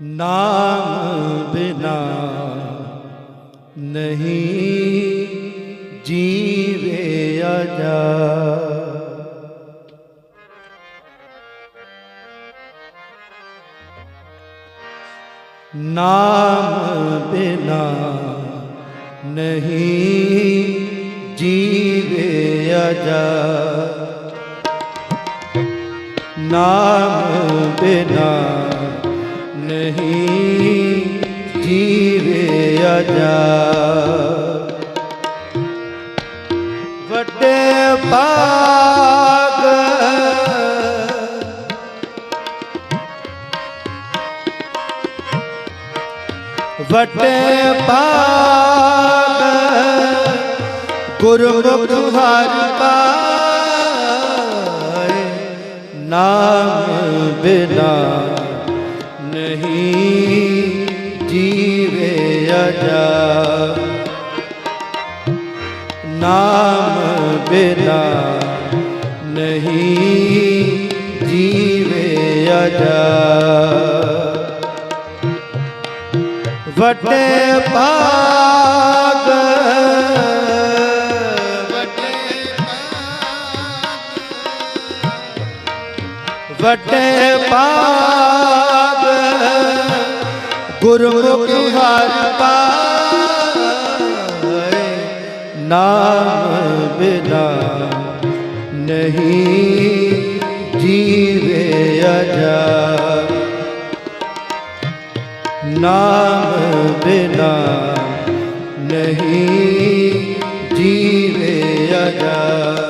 ਨਾਮ ਬਿਨਾ ਨਹੀਂ ਜੀਵੇ ਜਾ ਨਾਮ ਬਿਨਾ ਨਹੀਂ ਜੀਵੇ ਜਾ ਨਾਮ ਬਿਨਾ ਜੀਵੇ ਜਾ ਵੱਡੇ ਭਾਗ। ਵੱਡੇ ਭਾਗ। ਗੁਰਮੁਖ ਹਰਿ ਪਾਏ ਨਾਮ ਬਿਨਾ ਜੀਵੇ ਨਾਮ ਬਿਨਾ ਨਹੀਂ ਜੀਵੇ ਜਾ ਵਟੇ ਭਾਗ। ਵਟੇ ਵੱਡੇ ਭਾਗ। ਗੁਰਮੁਖ ਹਰਿ ਪਾਏ ਨਾਮ ਬਿਨਾ ਨਹੀਂ ਜੀਵੇ ਜਾ ਨਾਮ ਬਿਨਾ ਨਹੀਂ ਜੀਵੇ ਜਾ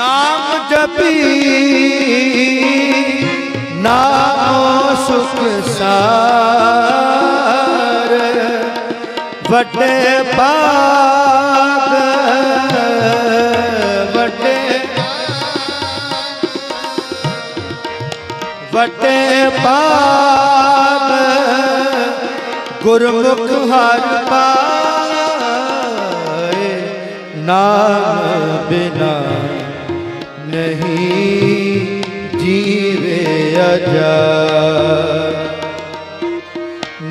ਨਾਮ ਜਪੀ। ਨਾਮੋ ਸੁਖ ਸਾਰ। ਵੱਡੇ ਭਾਗ ਵੱਡੇ ਵੱਡੇ ਭਾਗ ਗੁਰਮੁਖ ਹਰਿ ਪਾਏ। ਨਾਮ ਬਿਨਾ ਜੀਵੇ ਜਾ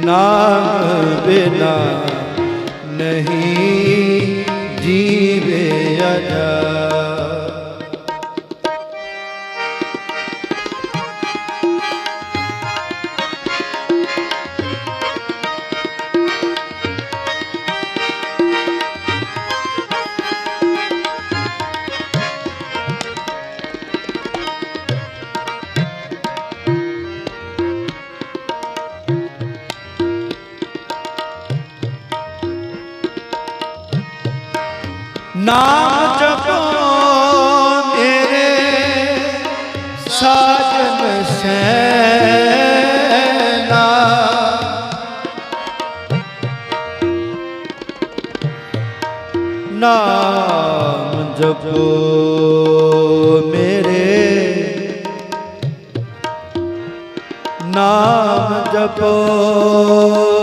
ਨਾਮ ਬਿਨਾ ਨਹੀਂ ਜੀਵੇ ਜਾ ਨਾਮ ਜਪੋ ਮੇਰੇ ਸਾਜਨ ਸੈਨਾ। ਨਾਮ ਜਪੋ ਮੇਰੇ। ਨਾਮ ਜਪੋ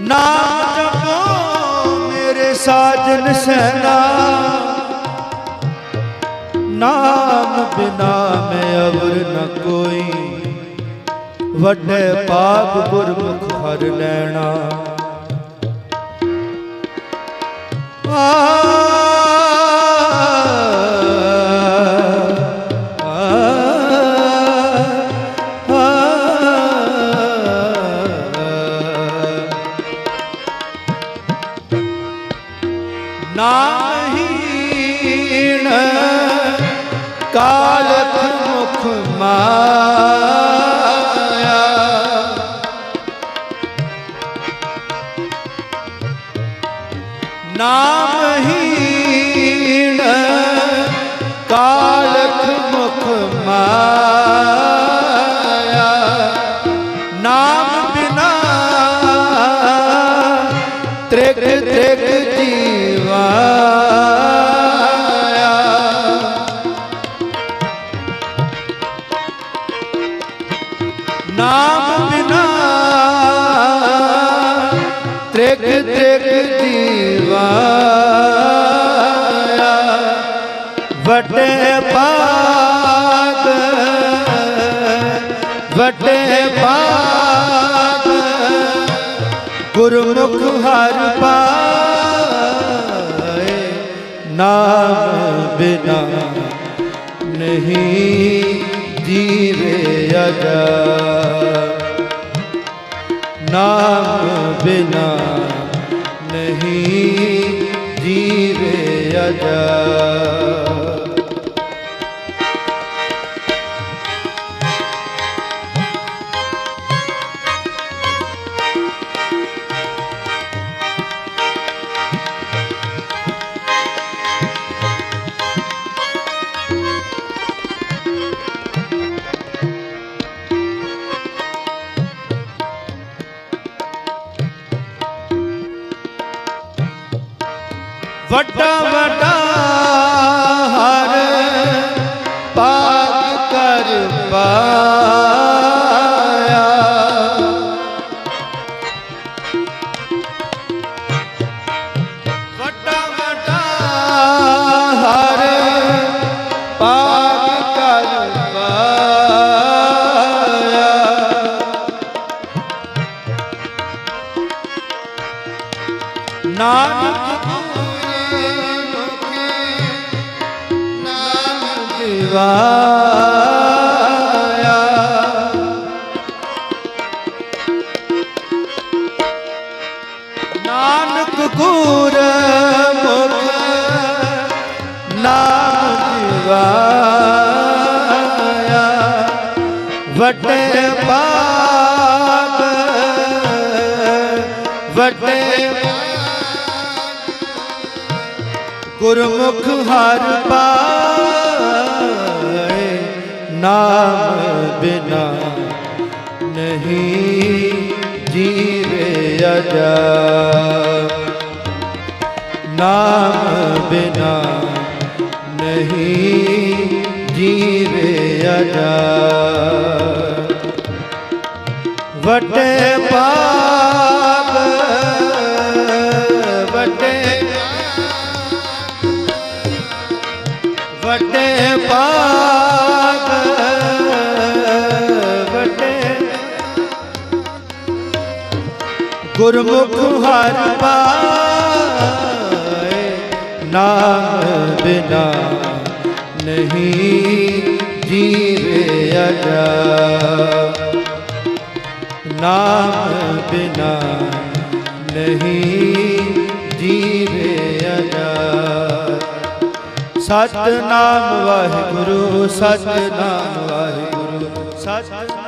ਨਾਮ ਜਪੋ ਮੇਰੇ ਸਾਜਨ ਸੈਨਾ। ਨਾਮ ਬਿਨਾ ਮੈਂ ਅਵਰ ਨ ਕੋਈ। ਵੱਡੇ ਪਾਪ ਗੁਰਮੁਖ ਹਰ ਲੈਣਾ। No. ਵੱਡੇ ਭਾਗ ਗੁਰਮੁਖ ਹਰ ਪਾਏ, ਨਾਮ ਬਿਨਾ ਨਹੀਂ ਜੀਵੇ ਅਜਾ ਨਾਮ ਬਿਨਾ ਨਹੀਂ ਜੀਵੇ ਅਜਾ ਵੱਡਾ ਵੱਡਾ ਦਿਵਾਇਆ ਨਾਨਕ ਗੁਰ ਮੁਖ ਨਾਮ ਦਿਵਾਇਆ ਵੱਡੇ ਪਾਪ ਵੱਡੇ ਗੁਰਮੁਖ ਹਰ ਪਾ ਨਾਮ ਬਿਨਾ ਨਹੀਂ ਜੀਵੇ ਅਜਾ। ਨਾਮ ਬਿਨਾ ਨਹੀਂ ਜੀਵੇ ਅਜਾ। ਵੱਡੇ ਪਾਪ ਗੁਰਮੁਖ ਹਰ ਪਾਏ, ਨਾਮ ਬਿਨਾ ਨਹੀਂ ਜੀਵੇ ਅਜਾ। ਨਾਮ ਬਿਨਾ ਨਹੀਂ ਜੀਵੇ ਅਜਾ। ਸਤਨਾਮ ਵਾਹਿਗੁਰੂ ਸਤਨਾਮ ਵਾਹਿਗੁਰੂ, ਸਤਨਾਮ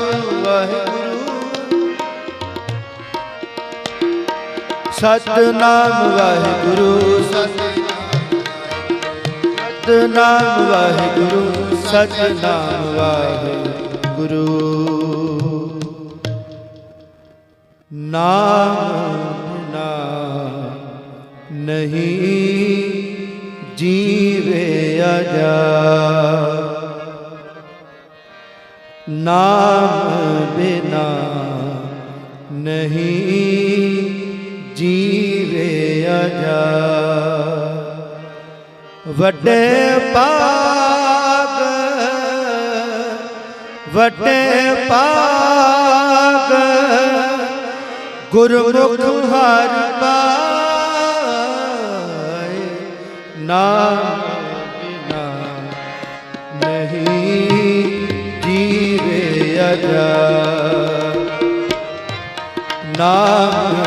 ਸਤਨਾਮ ਵਾਹਿਗੁਰੂ। ਸਤਨਾਮ ਵਾਹਿਗੁਰੂ ਸਤਨਾਮ ਵਾਹਿਗੁਰੂ। ਨਾਮ ਨਾ ਨਹੀਂ ਜੀਵੇ ਅਜਾ। ਨਾਮ ਬਿਨਾ ਨਹੀਂ ਅਜਾ ਵੱਡੇ ਪਾਗ ਵੱਡੇ ਪਾਗ ਗੁਰਮੁਖ ਹਰ ਪਾਏ ਨਾਮ ਬਿਨਾ ਨਹੀਂ ਜੀਵੇ ਅਜਾ। ਨਾਮ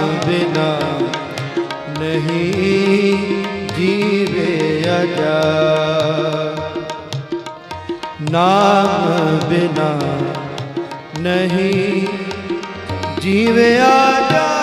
ਜੀਵੇ ਅਜਾ। ਨਾਮ ਬਿਨਾ ਨਹੀਂ ਜੀਵੇ ਆਜਾ